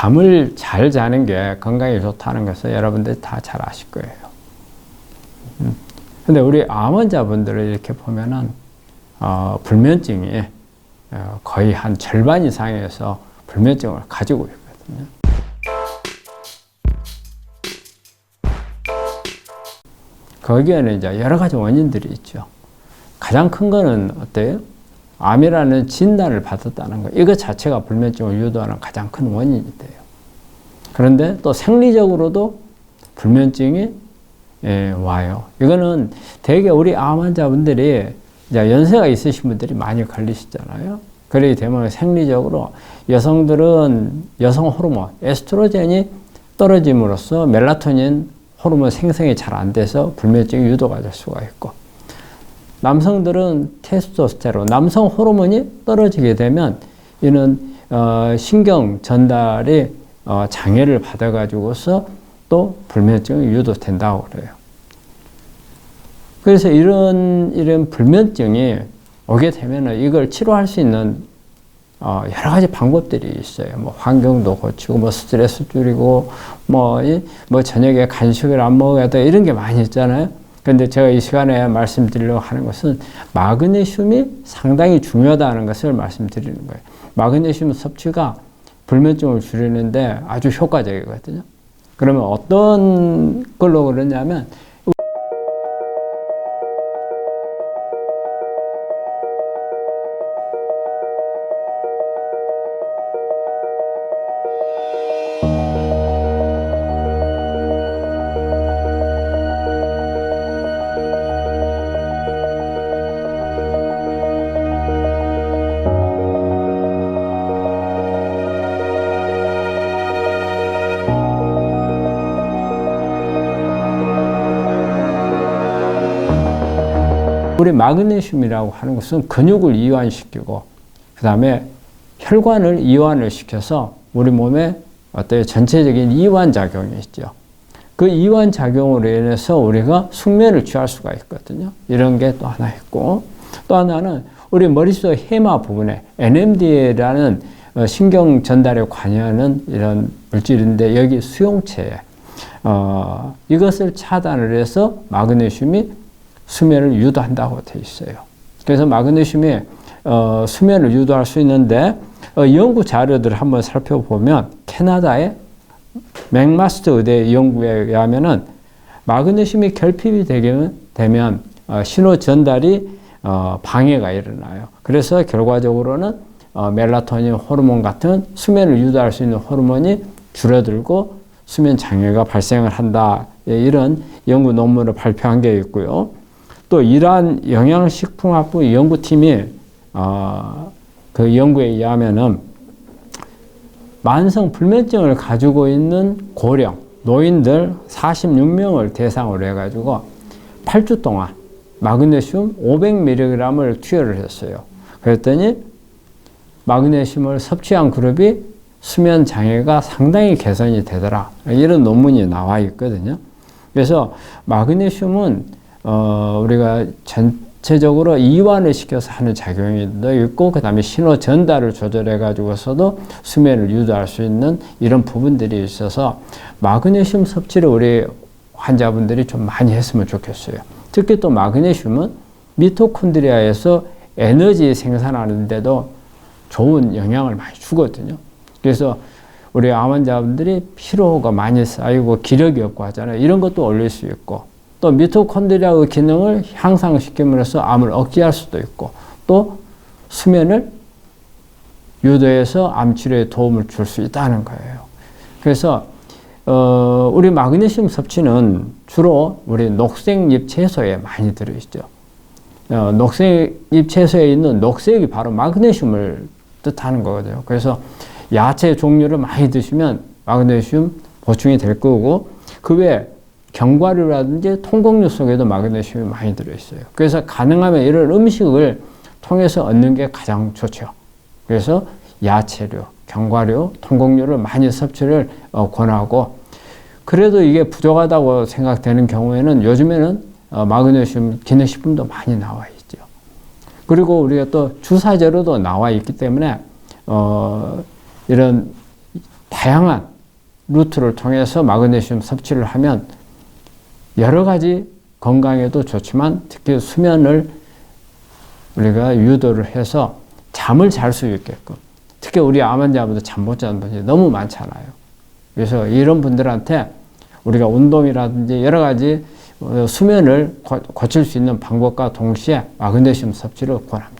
잠을 잘 자는 게 건강에 좋다는 것을 여러분들이 다잘 아실 거예요. 음. 근데 우리 암 환자분들을 이렇게 보면은 어, 불면증이 어, 거의 한 절반 이상에서 불면증을 가지고 있거든요. 거기에는 이제 여러 가지 원인들이 있죠. 가장 큰 거는 어때요? 암이라는 진단을 받았다는 거. 이거 자체가 불면증을 유도하는 가장 큰 원인이 돼요. 그런데 또 생리적으로도 불면증이 예, 와요. 이거는 대개 우리 암 환자분들이 연세가 있으신 분들이 많이 걸리시잖아요. 그러기 때문에 생리적으로 여성들은 여성 호르몬, 에스트로겐이 떨어짐으로써 멜라토닌 호르몬 생성이 잘 안 돼서 불면증이 유도가 될 수가 있고 남성들은 테스토스테론, 남성 호르몬이 떨어지게 되면 이는 어, 신경 전달이 어, 장애를 받아가지고서 또 불면증이 유도된다고 그래요. 그래서 이런 이런 불면증이 오게 되면은 이걸 치료할 수 있는 어, 여러 가지 방법들이 있어요. 뭐 환경도 고치고, 뭐 스트레스 줄이고, 뭐, 이, 뭐 저녁에 간식을 안 먹어야 돼 이런 게 많이 있잖아요. 근데 제가 이 시간에 말씀드리려고 하는 것은 마그네슘이 상당히 중요하다는 것을 말씀드리는 거예요. 마그네슘 섭취가 불면증을 줄이는데 아주 효과적이거든요. 그러면 어떤 걸로 그러냐면 우리 마그네슘이라고 하는 것은 근육을 이완시키고 그 다음에 혈관을 이완을 시켜서 우리 몸에 어떤 전체적인 이완 작용이 있죠. 그 이완 작용으로 인해서 우리가 숙면을 취할 수가 있거든요. 이런 게 또 하나 있고 또 하나는 우리 머릿속 해마 부분에 NMDA라는 어, 신경 전달에 관여하는 이런 물질인데 여기 수용체에 어, 이것을 차단을 해서 마그네슘이 수면을 유도한다고 되어 있어요. 그래서 마그네슘이 어, 수면을 유도할 수 있는데 어, 연구 자료들을 한번 살펴보면 캐나다의 맥마스터 의대 연구에 의하면은 마그네슘이 결핍이 되면, 되면 어, 신호 전달이 어, 방해가 일어나요. 그래서 결과적으로는 어, 멜라토닌 호르몬 같은 수면을 유도할 수 있는 호르몬이 줄어들고 수면 장애가 발생을 한다. 예, 이런 연구 논문을 발표한 게 있고요. 또 이러한 영양식품학부 연구팀이 어, 그 연구에 의하면은 만성 불면증을 가지고 있는 고령 노인들 46명을 대상으로 해가지고 8주 동안 마그네슘 500mg을 투여를 했어요. 그랬더니 마그네슘을 섭취한 그룹이 수면 장애가 상당히 개선이 되더라. 이런 논문이 나와 있거든요. 그래서 마그네슘은 어, 우리가 전체적으로 이완을 시켜서 하는 작용이 있고, 그 다음에 신호 전달을 조절해 가지고서도 수면을 유도할 수 있는 이런 부분들이 있어서 마그네슘 섭취를 우리 환자분들이 좀 많이 했으면 좋겠어요. 특히 또 마그네슘은 미토콘드리아에서 에너지 생산하는데도 좋은 영향을 많이 주거든요. 그래서 우리 암 환자분들이 피로가 많이 쌓이고 기력이 없고 하잖아요. 이런 것도 올릴 수 있고 또 미토콘드리아의 기능을 향상시킴으로써 암을 억제할 수도 있고 또 수면을 유도해서 암 치료에 도움을 줄 수 있다는 거예요. 그래서 어, 우리 마그네슘 섭취는 주로 우리 녹색잎 채소에 많이 들어있죠. 어, 녹색잎 채소에 있는 녹색이 바로 마그네슘을 뜻하는 거거든요. 그래서 야채 종류를 많이 드시면 마그네슘 보충이 될 거고 그 외에 견과류라든지 통곡류 속에도 마그네슘이 많이 들어있어요. 그래서 가능하면 이런 음식을 통해서 얻는 게 가장 좋죠. 그래서 야채류, 견과류, 통곡류를 많이 섭취를 어, 권하고 그래도 이게 부족하다고 생각되는 경우에는 요즘에는 어, 마그네슘 기능식품도 많이 나와 있죠. 그리고 우리가 또 주사제로도 나와 있기 때문에 어, 이런 다양한 루트를 통해서 마그네슘 섭취를 하면 여러 가지 건강에도 좋지만 특히 수면을 우리가 유도를 해서 잠을 잘 수 있게끔 특히 우리 암 환자분들 잠 못 자는 분이 너무 많잖아요. 그래서 이런 분들한테 우리가 운동이라든지 여러 가지 어, 수면을 고- 고칠 수 있는 방법과 동시에 마그네슘 섭취를 권합니다.